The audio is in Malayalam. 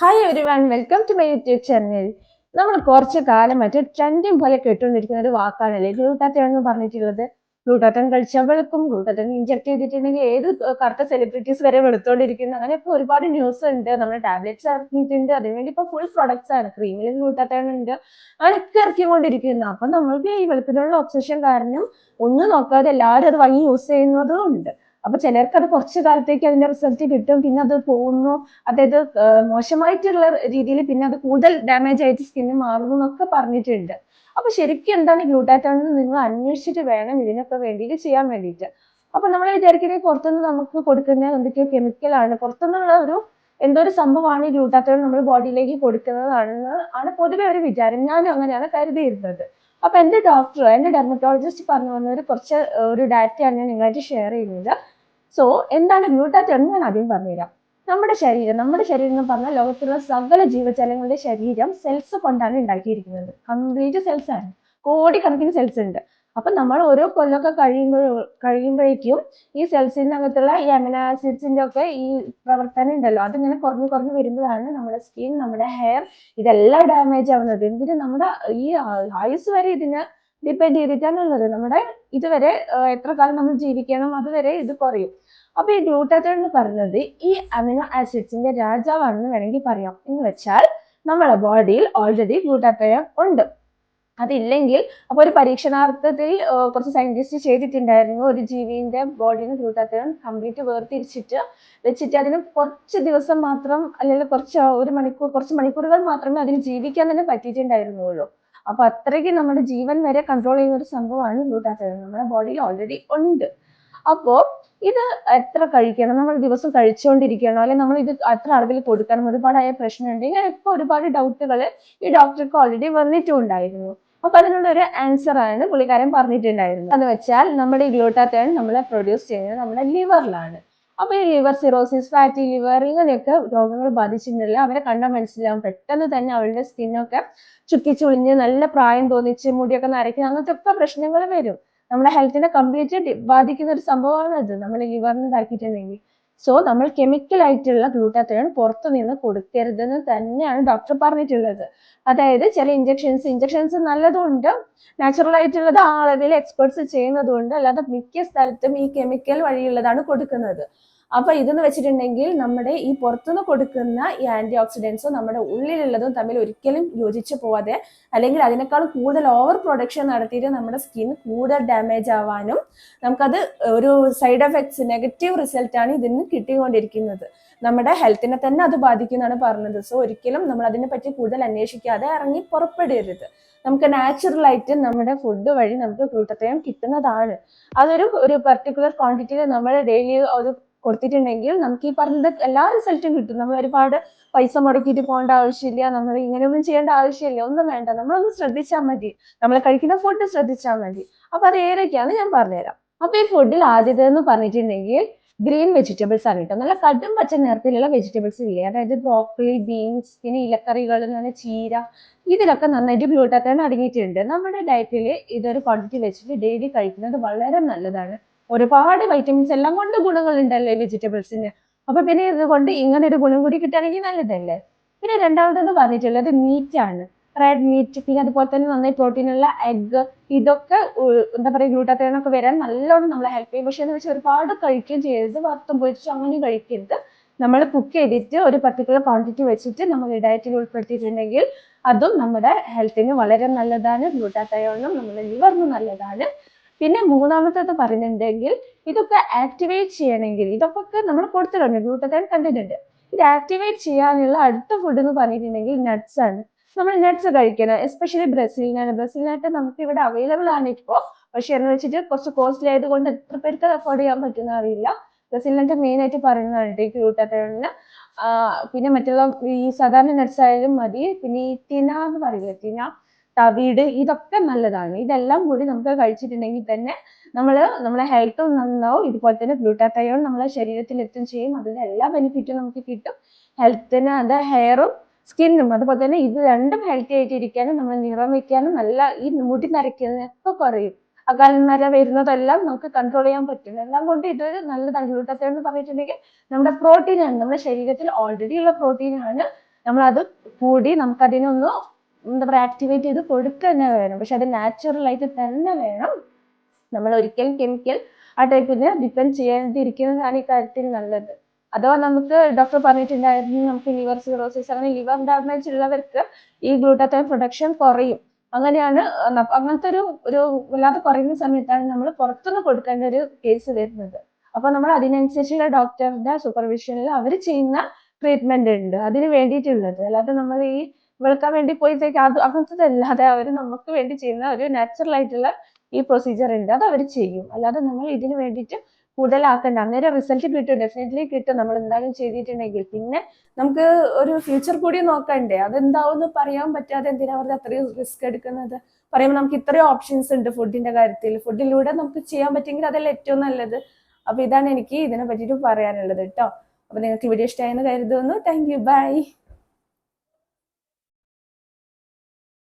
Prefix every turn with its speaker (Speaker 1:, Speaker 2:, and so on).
Speaker 1: Hi everyone welcome to my YouTube channel നമ്മൾ കുറച്ച് കാലമായിട്ട് ട്രെൻഡിങ് പോലെ കേട്ടുകൊണ്ടിരിക്കുന്ന ഒരു വാക്കാണല്ലേ? ഗ്ലൂട്ടാത്തൺ എന്ന് പറഞ്ഞിട്ടുള്ളത്. ഗ്ലൂട്ടാറ്റൻ കഴിച്ചാൽ വെളുക്കും ഗ്ലൂട്ടാറ്റൻ ഇഞ്ചക്ട് ചെയ്തിട്ടുണ്ടെങ്കിൽ ഏത് കറുത്ത സെലിബ്രിറ്റീസ് വരെ വെളുത്തോണ്ടിരിക്കുന്നു? അങ്ങനെ ഇപ്പോൾ ഒരുപാട് ന്യൂസ് ഉണ്ട്. നമ്മൾ ടാബ്ലറ്റ്സ് ഇറക്കിയിട്ടുണ്ട് അതിനുവേണ്ടി ഇപ്പോൾ ഫുൾ പ്രൊഡക്ട്സ് ആണ്. ക്രീമിൽ ഗ്ലൂട്ടാറ്റൻ ഉണ്ട്. അങ്ങനെയൊക്കെ ഇറക്കിക്കൊണ്ടിരിക്കുന്നു. അപ്പം നമ്മൾക്ക് ഈ വെളുപ്പിനുള്ള ഒബ്സഷൻ കാരണം ഒന്നും നോക്കാതെ എല്ലാവരും അത് വാങ്ങി യൂസ് ചെയ്യുന്നതും ഉണ്ട്. അപ്പൊ ചിലർക്ക് അത് കുറച്ചു കാലത്തേക്ക് അതിന്റെ റിസൾട്ട് കിട്ടും. പിന്നെ അത് പോകുന്നു. അതായത് മോശമായിട്ടുള്ള രീതിയിൽ പിന്നെ അത് കൂടുതൽ ഡാമേജ് ആയിട്ട് സ്കിന്ന് മാറുന്നു എന്നൊക്കെ പറഞ്ഞിട്ടുണ്ട്. അപ്പൊ ശരിക്കും എന്താണ് ഗ്ലൂട്ടാത്തോൺ എന്ന് നിങ്ങൾ അന്വേഷിച്ചിട്ട് വേണം ഇതിനൊക്കെ വേണ്ടിയിട്ട് ചെയ്യാൻ വേണ്ടിയിട്ട്. അപ്പൊ നമ്മൾ വിചാരിക്കുന്നത് പുറത്തുനിന്ന് നമുക്ക് കൊടുക്കുന്ന എന്തൊക്കെയോ കെമിക്കലാണ് പുറത്തുനിന്നുള്ള ഒരു എന്തോ ഒരു സംഭവമാണ് ഈ ഗ്ലൂട്ടാത്തോൺ നമ്മൾ ബോഡിയിലേക്ക് കൊടുക്കുന്നതാണെന്ന് ആണ് പൊതുവെ ഒരു വിചാരം. ഞാനും അങ്ങനെയാണ് കരുതിയിരുന്നത്. അപ്പൊ എന്റെ ഡോക്ടർ എന്റെ ഡെർമറ്റോളജിസ്റ്റ് പറഞ്ഞു വന്ന ഒരു കുറച്ച് ഒരു ഡാറ്റയാണ് ഞാൻ നിങ്ങളായിട്ട് ഷെയർ ചെയ്യുന്നത്. സോ എന്താണ് ഗ്ലൂട്ടാറ്റോൺ ഞാൻ ആദ്യം പറഞ്ഞുതരാം. നമ്മുടെ ശരീരം നമ്മുടെ ശരീരം എന്ന് പറഞ്ഞാൽ ലോകത്തുള്ള സകല ജീവജാലങ്ങളുടെ ശരീരം സെൽസ് കൊണ്ടാണ് ഉണ്ടാക്കിയിരിക്കുന്നത്. കംപ്ലീറ്റ് സെൽസ് ആണ്. കോടിക്കണക്കിന് സെൽസ് ഉണ്ട്. അപ്പൊ നമ്മൾ ഓരോ കൊല്ലമൊക്കെ കഴിയുമ്പോൾ കഴിയുമ്പോഴേക്കും ഈ സെൽസിനകത്തുള്ള ഈ അമിനോ ആസിഡ്സിന്റെ ഒക്കെ ഈ പ്രവർത്തനം ഉണ്ടല്ലോ. അതിങ്ങനെ കുറഞ്ഞു കുറഞ്ഞു വരുമ്പോഴാണ് നമ്മുടെ സ്കിൻ നമ്മുടെ ഹെയർ ഇതെല്ലാം ഡാമേജ് ആവുന്നത്. എന്തിന്? നമ്മുടെ ഈ ആയുസ് വരെ ഇതിന് ഡിപ്പെൻഡ് ചെയ്തിട്ടാണ് ഉള്ളത്. നമ്മുടെ ഇതുവരെ എത്ര കാലം നമ്മൾ ജീവിക്കണം അതുവരെ ഇത് കുറയും. അപ്പൊ ഈ ഗ്ലൂട്ടാത്തോൺ എന്ന് പറയുന്നത് ഈ അമിനോ ആസിഡ്സിന്റെ രാജാവാണെന്ന് വേണമെങ്കിൽ പറയാം. എന്ന് വെച്ചാൽ നമ്മുടെ ബോഡിയിൽ ഓൾറെഡി ഗ്ലൂട്ടാത്തോൺ ഉണ്ട്. അതില്ലെങ്കിൽ അപ്പൊ ഒരു പരീക്ഷണാർത്ഥത്തിൽ കുറച്ച് സയന്റിസ്റ്റ് ചെയ്തിട്ടുണ്ടായിരുന്നു. ഒരു ജീവിന്റെ ബോഡിയിൽ നിന്ന് ഗ്ലൂട്ടാത്തോൺ കംപ്ലീറ്റ് വേർതിരിച്ചിട്ട് വെച്ചിട്ട് അതിന് കുറച്ച് ദിവസം മാത്രം അല്ലെങ്കിൽ കുറച്ച് ഒരു മണിക്കൂർ കുറച്ച് മണിക്കൂറുകൾ മാത്രമേ അതിന് ജീവിക്കാൻ തന്നെ പറ്റിയിട്ടുണ്ടായിരുന്നുള്ളൂ. അപ്പൊ അത്രയ്ക്ക് നമ്മുടെ ജീവൻ വരെ കൺട്രോൾ ചെയ്യുന്ന ഒരു സംഭവമാണ് ഗ്ലൂട്ടാത്തോൺ നമ്മുടെ ബോഡിയിൽ ഓൾറെഡി ഉണ്ട്. അപ്പോ ഇത് എത്ര കഴിക്കണം? നമ്മൾ ദിവസം കഴിച്ചുകൊണ്ടിരിക്കണം അല്ലെങ്കിൽ നമ്മൾ ഇത് എത്ര അളവിൽ കൊടുക്കണം ഒരുപാടായ പ്രശ്നമുണ്ട്. ഇങ്ങനെയൊക്കെ ഒരുപാട് ഡൗട്ടുകൾ ഈ ഡോക്ടർക്ക് ഓൾറെഡി വന്നിട്ടുണ്ടായിരുന്നു. അപ്പൊ അതിനുള്ള ഒരു ആൻസർ ആണ് പുള്ളിക്കാരൻ പറഞ്ഞിട്ടുണ്ടായിരുന്നത് എന്ന് വെച്ചാൽ നമ്മുടെ ഗ്ലൂട്ടാത്തോൺ നമ്മളെ പ്രൊഡ്യൂസ് ചെയ്യുന്നത് നമ്മുടെ ലിവറിലാണ് അപ്പൊ ഈ ലിവർ സിറോസിസ് ഫാറ്റി ലിവർ ഇങ്ങനെയൊക്കെ രോഗങ്ങൾ ബാധിച്ചിട്ടുണ്ടല്ലോ അവരെ കണ്ടാൽ മനസ്സിലാവും. പെട്ടെന്ന് തന്നെ അവരുടെ സ്കിന്നൊക്കെ ചുക്കിച്ചുളിഞ്ഞ് നല്ല പ്രായം തോന്നിച്ച് മുടിയൊക്കെ നരയ്ക്കുന്ന അങ്ങനത്തെ ഒക്കെ പ്രശ്നങ്ങൾ വരും. നമ്മുടെ ഹെൽത്തിനെ കംപ്ലീറ്റ് ബാധിക്കുന്ന ഒരു സംഭവമാണ് അത്. നമ്മൾ ലിവറിന് ഇതാക്കിയിട്ടുണ്ടെങ്കിൽ സോ നമ്മൾ കെമിക്കൽ ആയിട്ടുള്ള ഗ്ലൂട്ടാത്തോൺ പുറത്തു നിന്ന് കൊടുക്കരുതെന്ന് തന്നെയാണ് ഡോക്ടർ പറഞ്ഞിട്ടുള്ളത്. അതായത് ചില ഇഞ്ചക്ഷൻസ് ഇഞ്ചക്ഷൻസ് നല്ലതുണ്ട്. നാച്ചുറൽ ആയിട്ടുള്ളത് ആ അളവിൽ എക്സ്പെർട്സ് ചെയ്യുന്നതുകൊണ്ട് അല്ലാതെ മിക്ക സ്ഥലത്തും ഈ കെമിക്കൽ വഴിയുള്ളതാണ് കൊടുക്കുന്നത്. അപ്പൊ ഇതെന്ന് വെച്ചിട്ടുണ്ടെങ്കിൽ നമ്മുടെ ഈ പുറത്തുനിന്ന് കൊടുക്കുന്ന ഈ ആന്റി ഓക്സിഡൻസും നമ്മുടെ ഉള്ളിലുള്ളതും തമ്മിൽ ഒരിക്കലും യോജിച്ചു പോവാതെ അല്ലെങ്കിൽ അതിനേക്കാൾ കൂടുതൽ ഓവർ പ്രൊഡക്ഷൻ നടത്തിയിട്ട് നമ്മുടെ സ്കിൻ കൂടുതൽ ഡാമേജ് ആവാനും നമുക്കത് ഒരു സൈഡ് എഫക്ട്സ് നെഗറ്റീവ് റിസൾട്ട് ആണ് ഇതിന് കിട്ടിക്കൊണ്ടിരിക്കുന്നത്. നമ്മുടെ ഹെൽത്തിനെ തന്നെ അത് ബാധിക്കുന്നതാണ് പറഞ്ഞത്. സോ ഒരിക്കലും നമ്മൾ അതിനെ പറ്റി കൂടുതൽ അന്വേഷിക്കാതെ ഇറങ്ങി പുറപ്പെടരുത്. നമുക്ക് നാച്ചുറൽ ആയിട്ട് നമ്മുടെ ഫുഡ് വഴി നമുക്ക് ഗ്ലൂട്ടത്തയം കിട്ടുന്നതാണ്. അതൊരു ഒരു പർട്ടിക്കുലർ ക്വാണ്ടിറ്റിയിൽ നമ്മൾ ഡെയിലി അത് കൊടുത്തിട്ടുണ്ടെങ്കിൽ നമുക്ക് ഈ പറഞ്ഞത് എല്ലാ റിസൾട്ടും കിട്ടും. നമ്മൾ ഒരുപാട് പൈസ മുടക്കിയിട്ട് പോകേണ്ട ആവശ്യമില്ല. നമ്മൾ ഇങ്ങനെയൊന്നും ചെയ്യേണ്ട ആവശ്യമില്ല. ഒന്നും വേണ്ട. നമ്മളൊന്ന് ശ്രദ്ധിച്ചാൽ മതി. നമ്മൾ കഴിക്കുന്ന ഫുഡ് ശ്രദ്ധിച്ചാൽ മതി. അപ്പൊ അത് ഏതൊക്കെയാന്ന് ഞാൻ പറഞ്ഞുതരാം. അപ്പൊ ഈ ഫുഡിൽ ആദ്യത്തേന്ന് പറഞ്ഞിട്ടുണ്ടെങ്കിൽ ഗ്രീൻ വെജിറ്റബിൾസ് ആണ് കേട്ടോ നല്ല കടും പച്ച നിറത്തിലുള്ള വെജിറ്റബിൾസ് ഇല്ലേ? അതായത് ബ്രോക്കലി ബീൻസ് പിന്നെ ഇലക്കറികൾ അങ്ങനെ ചീര ഇതിലൊക്കെ നന്നായിട്ട് ഗ്ലൂട്ടാത്തോൺ അടങ്ങിയിട്ടുണ്ട്. നമ്മുടെ ഡയറ്റിൽ ഇതൊരു ക്വാണ്ടിറ്റി വെച്ചിട്ട് ഡെയിലി കഴിക്കുന്നത് വളരെ നല്ലതാണ്. ഒരുപാട് വൈറ്റമിൻസ് എല്ലാം കൊണ്ട് ഗുണങ്ങളുണ്ടല്ലേ വെജിറ്റബിൾസിന് അപ്പൊ പിന്നെ ഇതുകൊണ്ട് ഇങ്ങനെ ഒരു ഗുണം കൂടി കിട്ടുകയാണെങ്കിൽ നല്ലതല്ലേ? പിന്നെ രണ്ടാമതെന്ന് പറഞ്ഞിട്ടുള്ളത് മീറ്റ് ആണ്. റെഡ് മീറ്റ് പിന്നെ അതുപോലെ തന്നെ നന്നായി പ്രോട്ടീൻ ഉള്ള എഗ്ഗ് ഇതൊക്കെ എന്താ പറയുക ഗ്ലൂട്ടാത്തേനൊക്കെ വരാൻ നല്ലോണം നമ്മളെ ഹെൽപ്പ് ചെയ്യും. പക്ഷെ എന്ന് വെച്ചാൽ ഒരുപാട് കഴിക്കുകയും ചെയ്യരുത്. വറുത്തും പൊരിച്ചും അങ്ങനെ കഴിക്കരുത്. നമ്മൾ കുക്ക് ചെയ്തിട്ട് ഒരു പർട്ടിക്കുലർ ക്വാണ്ടിറ്റി വെച്ചിട്ട് നമ്മൾ ഡയറ്റിൽ ഉൾപ്പെടുത്തിയിട്ടുണ്ടെങ്കിൽ അതും നമ്മുടെ ഹെൽത്തിന് വളരെ നല്ലതാണ്. ഗ്ലൂട്ടാത്തയോണും നമ്മുടെ ലിവറിന് നല്ലതാണ്. പിന്നെ മൂന്നാമത്തേത് പറയുന്നുണ്ടെങ്കിൽ ഇതൊക്കെ ആക്ടിവേറ്റ് ചെയ്യണമെങ്കിൽ ഇതൊക്കെ നമ്മൾ കൊടുത്തിട്ടുണ്ട് ഗ്ലൂട്ടത്തൈൻ കണ്ടിട്ടുണ്ട് ഇത് ആക്ടിവേറ്റ് ചെയ്യാനുള്ള അടുത്ത ഫുഡ് എന്ന് പറഞ്ഞിട്ടുണ്ടെങ്കിൽ നട്ട്സ് ആണ്. നമ്മൾ നട്ട്സ് കഴിക്കണം എസ്പെഷ്യലി ബ്രസീൽ ബ്രസീലിനായിട്ട് നമുക്ക് ഇവിടെ അവൈലബിൾ ആണ് ഇപ്പോൾ പക്ഷെ എന്ന് വെച്ചിട്ട് കുറച്ച് കോസ്റ്റ്ലി ആയതുകൊണ്ട് എത്ര പേർക്ക് അഫോർഡ് ചെയ്യാൻ പറ്റുന്ന അറിയില്ല. ബ്രസീൽ നട്ട് മെയിൻ ആയിട്ട് പറയുന്നതാണ് ഈ ഗ്ലൂട്ടത്തൈനിന് പിന്നെ മറ്റുള്ള ഈ സാധാരണ നട്ട്സ് ആയാലും മതി. പിന്നെ ഈ ടിന എന്ന് പറയില്ലേ ടിന തവിട് ഇതൊക്കെ നല്ലതാണ്. ഇതെല്ലാം കൂടി നമുക്ക് കഴിച്ചിട്ടുണ്ടെങ്കിൽ തന്നെ നമ്മൾ നമ്മളെ ഹെൽത്തും നന്നാവും. ഇതുപോലെ തന്നെ ഗ്ലൂട്ടാത്തയോൺ നമ്മളെ ശരീരത്തിൽ എത്തും ചെയ്യും. അതിന്റെ എല്ലാ ബെനിഫിറ്റും നമുക്ക് കിട്ടും. ഹെൽത്തിന് അത് ഹെയറും സ്കിന്നും അതുപോലെ തന്നെ ഇത് രണ്ടും ഹെൽത്തി ആയിട്ട് ഇരിക്കാനും നമ്മൾ നിറം വെക്കാനും നല്ല ഈ മുടി നരയ്ക്കുന്നതൊക്കെ കുറയും. അകാലം നര വരുന്നതെല്ലാം നമുക്ക് കൺട്രോൾ ചെയ്യാൻ പറ്റും. എല്ലാം കൊണ്ട് ഇതൊരു നല്ലതാണ്. ഗ്ലൂട്ടാത്തയോൺ എന്ന് പറഞ്ഞിട്ടുണ്ടെങ്കിൽ നമ്മുടെ പ്രോട്ടീനാണ് നമ്മുടെ ശരീരത്തിൽ ഓൾറെഡി ഉള്ള പ്രോട്ടീനാണ് നമ്മളത് കൂടി നമുക്കതിനൊന്ന് എന്താ പറയുക ആക്ടിവേറ്റ് ചെയ്ത് കൊടുക്കുക തന്നെ വേണം. പക്ഷെ അത് നാച്ചുറലായിട്ട് തന്നെ വേണം. നമ്മൾ ഒരിക്കലും കെമിക്കൽ ആ ടൈപ്പിന് ഡിപ്പെൻഡ് ചെയ്യാതിരിക്കുന്നതാണ് ഈ കാര്യത്തിൽ നല്ലത്. അഥവാ നമുക്ക് ഡോക്ടർ പറഞ്ഞിട്ടുണ്ടായിരുന്നു നമുക്ക് ലിവർ സിറോസിസ് അങ്ങനെ ലിവർ ഡാമേജ് ഉള്ളവർക്ക് ഈ ഗ്ലൂട്ടാത്തൈൻ പ്രൊഡക്ഷൻ കുറയും. അങ്ങനെയാണ് അങ്ങനത്തെ ഒരു ഒരു വല്ലാതെ കുറയുന്ന സമയത്താണ് നമ്മൾ പുറത്തുനിന്ന് കൊടുക്കേണ്ട ഒരു കേസ് വരുന്നത്. അപ്പൊ നമ്മൾ അതിനനുസരിച്ചുള്ള ഡോക്ടറുടെ സൂപ്പർവിഷനിൽ അവർ ചെയ്യുന്ന ട്രീറ്റ്മെന്റ് ഉണ്ട്. അതിന് വേണ്ടിയിട്ടുള്ളത്. അല്ലാതെ നമ്മൾ ഈ വെളുക്കാൻ വേണ്ടി പോയി അത് അങ്ങനത്തതല്ലാതെ അവർ നമുക്ക് വേണ്ടി ചെയ്യുന്ന ഒരു നാച്ചുറൽ ആയിട്ടുള്ള ഈ പ്രൊസീജിയർ ഉണ്ട്. അത് അവർ ചെയ്യും. അല്ലാതെ നമ്മൾ ഇതിന് വേണ്ടിയിട്ട് കൂടുതലാക്കണ്ട. അന്നേരം റിസൾട്ട് കിട്ടും. ഡെഫിനറ്റ്ലി കിട്ടും. നമ്മൾ എന്തായാലും ചെയ്തിട്ടുണ്ടെങ്കിൽ. പിന്നെ നമുക്ക് ഒരു ഫ്യൂച്ചർ കൂടി നോക്കണ്ടേ? അതെന്താവെന്ന് പറയാൻ പറ്റാതെ എന്തിനാ അവർ അത്രയും റിസ്ക് എടുക്കുന്നത്? പറയുമ്പോൾ നമുക്ക് ഇത്രയും ഓപ്ഷൻസ് ഉണ്ട് ഫുഡിന്റെ കാര്യത്തിൽ. ഫുഡിലൂടെ നമുക്ക് ചെയ്യാൻ പറ്റുമെങ്കിൽ അതല്ല ഏറ്റവും നല്ലത്. അപ്പൊ ഇതാണ് എനിക്ക് ഇതിനെ പറ്റിയിട്ട് പറയാനുള്ളത് കേട്ടോ. അപ്പൊ നിങ്ങൾക്ക് വീഡിയോ ഇഷ്ടമായെന്ന് കരുതുന്നു. Thank you by